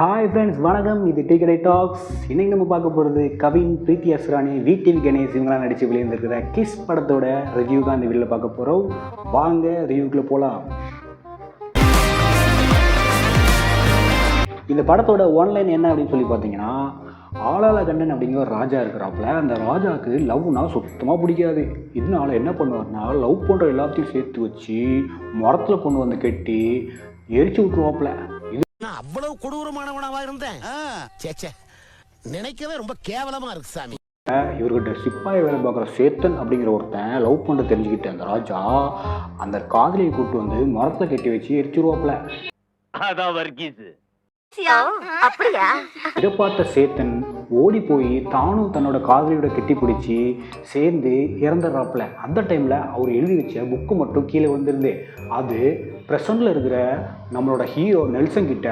Hi friends வணக்கம். இது tea கடை டாக்ஸ் இன்னைக்கு நம்ம பார்க்க போகிறது கவின் பிரீத்தி அஸ்ரானி வீட்டில் கணேஷ் இவங்களாம் நடித்து வெளியிருந்திருக்கிற கிஸ் படத்தோட ரிவ்யூ தான் இந்த வீடியோவில் பார்க்க போகிறோம் வாங்க ரிவ்யூக்குள்ளே போகலாம் இந்த படத்தோட ஒன்லைன் என்ன அப்படின்னு சொல்லி பார்த்தீங்கன்னா ஆளாள கண்ணன் அப்படிங்கிற ஒரு ராஜா இருக்கிறாப்புல அந்த ராஜாவுக்கு லவ்னா சுத்தமாக பிடிக்காது. இதனால என்ன பண்ணுவார்னா லவ் பண்ணுற எல்லாத்தையும் சேர்த்து வச்சு மரத்தில் கொண்டு வந்து கட்டி எரிச்சு விட்டுருவாப்புல. இது அவ்வளவு கொடூரமானவனாவா இருந்தேன். ச்சே, ச்சே. நினைக்கவே ரொம்ப கேவலமா இருக்கு சாமி. இவர்கிட்ட சிப்பாய் வேலை பார்க்குற சேத்தன் அப்படிங்கிற ஒருத்தன் லவ் பண்ண தெரிஞ்சுக்கிட்ட அந்த ராஜா அந்த காதலியை கூட்டு வந்து மரத்தில் கட்டி வச்சு எரிச்சிருவாப்புல. அதான் வர்கீஸ் அப்படியா? இதை பார்த்த சேத்தன் ஓடி போய் தானும் தன்னோட காதலியோட கட்டி பிடிச்சி சேர்ந்து இறந்துடுறாப்புல. அந்த டைமில் அவர் எழுதி வச்ச புக்கு மட்டும் கீழே வந்துருது அது ப்ரெசண்டில் இருக்கிற நம்மளோட ஹீரோ நெல்சன் கிட்ட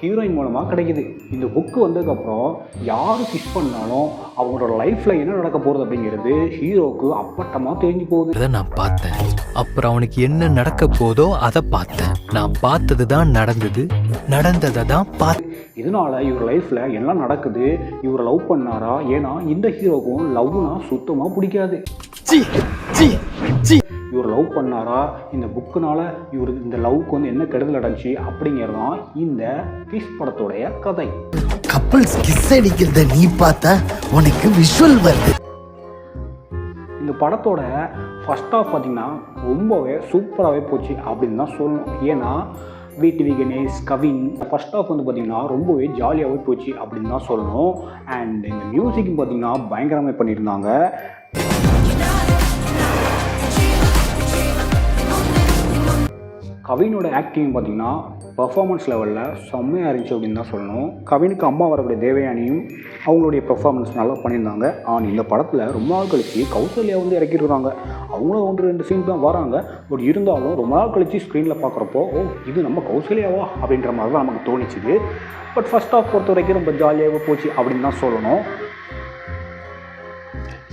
ஹீரோயின் மூலமாக கிடைக்குது. இந்த புக்கு வந்ததுக்கப்புறம் யார் கிஸ் பண்ணாலும் அவங்களோட லைஃப்பில் என்ன நடக்க போகுது அப்படிங்கிறது ஹீரோவுக்கு அப்பட்டமாக தெரிஞ்சு போகுது. அதை நான் பார்த்தேன். அப்புறம் அவனுக்கு என்ன நடக்க போதோ அதை பார்த்தேன். நான் பார்த்தது தான் நடந்தது. நடந்ததை தான் பார்த்து இதனால இவர் லைஃப்பில் எல்லாம் நடக்குது. இவர் லவ் பண்ணாரா? ஏன்னா இந்த ஹீரோக்கும் லவ்னா சுத்தமாக பிடிக்காது. இவர் லவ் பண்ணாரா? இந்த புக்குனால இவர் இந்த லவ்க்கு வந்து என்ன கெடுதல் அடைஞ்சி? அப்படிங்கிறது தான் இந்த கிஸ் படத்துடைய கதை. கப்பல்ஸ் கிஸ் அடிக்கிறத நீ பார்த்தா உனக்கு விஷுவல் வருது. இந்த படத்தோட ஃபர்ஸ்ட் ஆஃப் பார்த்தீங்கன்னா ரொம்பவே சூப்பராகவே போச்சு அப்படின்னு தான் சொல்லணும். ஏன்னா VTV Ganesh Kavin first half வந்து பார்த்தீங்கன்னா ரொம்பவே ஜாலியாகவே போச்சு அப்படின்னு தான் சொல்லணும். அண்ட் இந்த மியூசிக் பார்த்தீங்கன்னா பயங்கரமாக பண்ணியிருந்தாங்க. கவினோட ஆக்டிங் பார்த்தீங்கன்னா பர்ஃபார்மன்ஸ் லெவலில் செம்மையாக இருந்துச்சு அப்படின்னு தான் சொல்லணும். கவினுக்கு அம்மா வரக்கூடிய தேவயானியும் அவங்களுடைய பெர்ஃபார்மன்ஸ் நல்லா பண்ணியிருந்தாங்க. ஆனால் இந்த படத்தில் ரொம்ப நாள் கழிச்சு கௌசல்யா வந்து இறக்கிருக்காங்க அவங்களும் ஒன்று ரெண்டு சீன் தான் வராங்க. பட் இருந்தாலும் ரொம்ப நாள் கழிச்சு ஸ்க்ரீனில் பார்க்குறப்போ ஓ இது நம்ம கௌசல்யாவா? அப்படின்ற மாதிரி தான் நமக்கு தோணிச்சுது. பட் ஃபஸ்ட் ஆஃப் பொறுத்த வரைக்கும் ரொம்ப ஜாலியாகவே போச்சு அப்படின்னு தான் சொல்லணும்.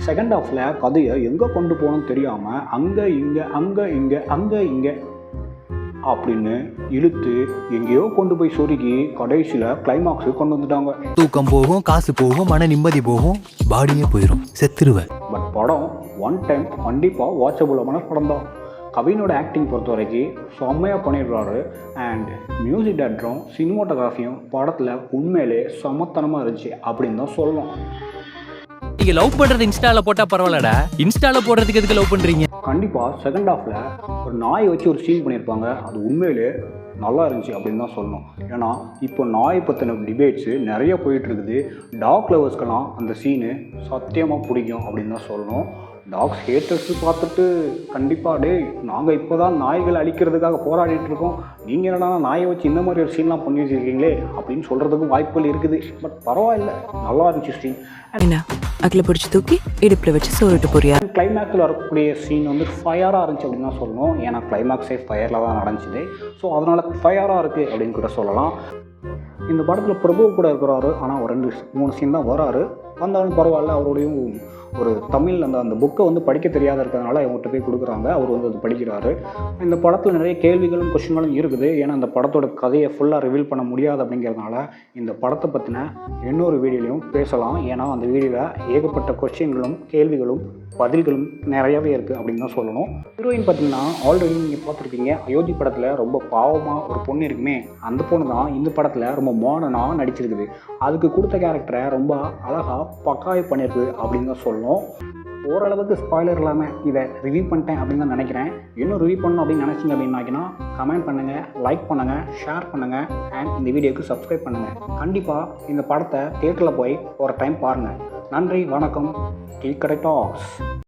செகண்ட் ஆஃபில் கதையை எங்கே கொண்டு போகணும்னு தெரியாமல் அங்கே இங்கே அங்கே இங்கே அங்கே இங்கே அப்படின்னு இழுத்து எங்கேயோ கொண்டு போய் சொருகி கடைசியில் கிளைமாக்ஸுக்கு கொண்டு வந்துட்டாங்க. தூக்கம் போகும் காசு போகும் மன நிம்மதி போகும் பாடியே போயிடும் செத்துருவேன் பட் படம் ஒன் டைம் கண்டிப்பாக வாட்சபுளமான படம் தான். கவினோட ஆக்டிங் பொறுத்த வரைக்கும் செம்மையாக பண்ணிடுறாரு. அண்ட் மியூசிக் டேரக்டரும் சினிமாட்டோகிராஃபியும் படத்தில் உண்மையிலே சமத்தனமாக இருந்துச்சு அப்படின்னு தான் சொல்லணும் நீங்க லவ் பண்றது இன்ஸ்டால போட்டா பரவாயில்லடா. இன்ஸ்டால போடுறதுக்கு எதுக்கு லவ் பண்றீங்க? கண்டிப்பாக செகண்ட் ஹாஃபில் ஒரு நாயை வச்சு ஒரு சீன் பண்ணியிருப்பாங்க. அது உண்மையிலே நல்லா இருந்துச்சு அப்படின்னு தான் சொல்லணும். ஏன்னா இப்போ நாயை பற்றின டிபேட்ஸு நிறைய போயிட்டுருக்குது டாக் லவர்ஸ்க்கெல்லாம் அந்த சீனு சத்தியமாக பிடிக்கும் அப்படின்னு தான் சொல்லணும். டாக்ஸ் ஹேட்டர்ஸ் பார்த்துட்டு கண்டிப்பாக டே நாங்கள் இப்போ தான் நாய்களை அழிக்கிறதுக்காக போராடிட்டு இருக்கோம் நீங்கள் என்னடா நாயை வச்சு இந்த மாதிரி ஒரு சீன்லாம் பண்ணி வச்சிருக்கீங்களே? அப்படின்னு சொல்கிறதுக்கும் வாய்ப்புகள் இருக்குது. பட் பரவாயில்ல நல்லா இருந்துச்சு சீன் என்ன அகில பிடிச்சி தூக்கி இடுப்புல வச்சு சோறிட்டு போறியா? கிளைமேக்ஸில் வரக்கூடிய சீன் வந்து ஃபயராக இருந்துச்சு அப்படின்னு தான் சொல்லணும். ஏன்னா கிளைமேக்ஸே ஃபயரில் தான் நடந்துச்சுது ஸோ அதனால் ஃபயராக இருக்குது அப்படின்னு கூட சொல்லலாம். இந்த படத்தில் பிரபு கூட இருக்கிறாரு. ஆனால் ஒரு ரெண்டு மூணு சீன் தான் வராரு. வந்தாலும் பரவாயில்ல அவருடையும் ஒரு தமிழ் அந்த அந்த புக்கை வந்து படிக்க தெரியாத இருக்கிறதுனால அவங்ககிட்ட போய் கொடுக்குறாங்க. அவர் வந்து அது படிக்கிறாரு. இந்த படத்தில் நிறைய கேள்விகளும் கொஷின்களும் இருக்குது. ஏன்னா அந்த படத்தோட கதையை ஃபுல்லாக ரிவீல் பண்ண முடியாது அப்படிங்கிறதுனால இந்த படத்தை பற்றின இன்னொரு வீடியோலையும் பேசலாம். ஏன்னா அந்த வீடியோவில் ஏகப்பட்ட கொஷின்களும் கேள்விகளும் பதில்களும் நிறையவே இருக்குது அப்படின்னு தான் சொல்லணும். ஹீரோயின் பார்த்தீங்கன்னா ஆல்ரெடி நீங்கள் பார்த்துருப்பீங்க. அயோத்தி படத்தில் ரொம்ப பாவமாக ஒரு பொண்ணு இருக்குமே அந்த பொண்ணு தான் இந்த படத்தில் ரொம்ப மோனனாக நடிச்சிருக்குது. அதுக்கு கொடுத்த கேரக்டரை ரொம்ப அழகாக பக்காய் பண்ணியிருக்கு அப்படின்னு தான் சொல்லணும். ஓரளவுக்கு ஸ்பாய்லர் இல்லாமல் இதை ரிவ்யூ பண்ணிட்டேன் அப்படின்னு தான் நினைக்கிறேன். இன்னும் ரிவ்யூ பண்ணணும் அப்படின்னு நினச்சிங்க அப்படின்னாக்கினா கமெண்ட் பண்ணுங்கள் லைக் பண்ணுங்கள் ஷேர் பண்ணுங்கள் அண்ட் இந்த வீடியோக்கு சப்ஸ்கிரைப் பண்ணுங்கள் கண்டிப்பாக இந்த படத்தை தேட்டரில் போய் ஒரு டைம் பாருங்கள் நன்றி வணக்கம். டீ கடை டாக்ஸ்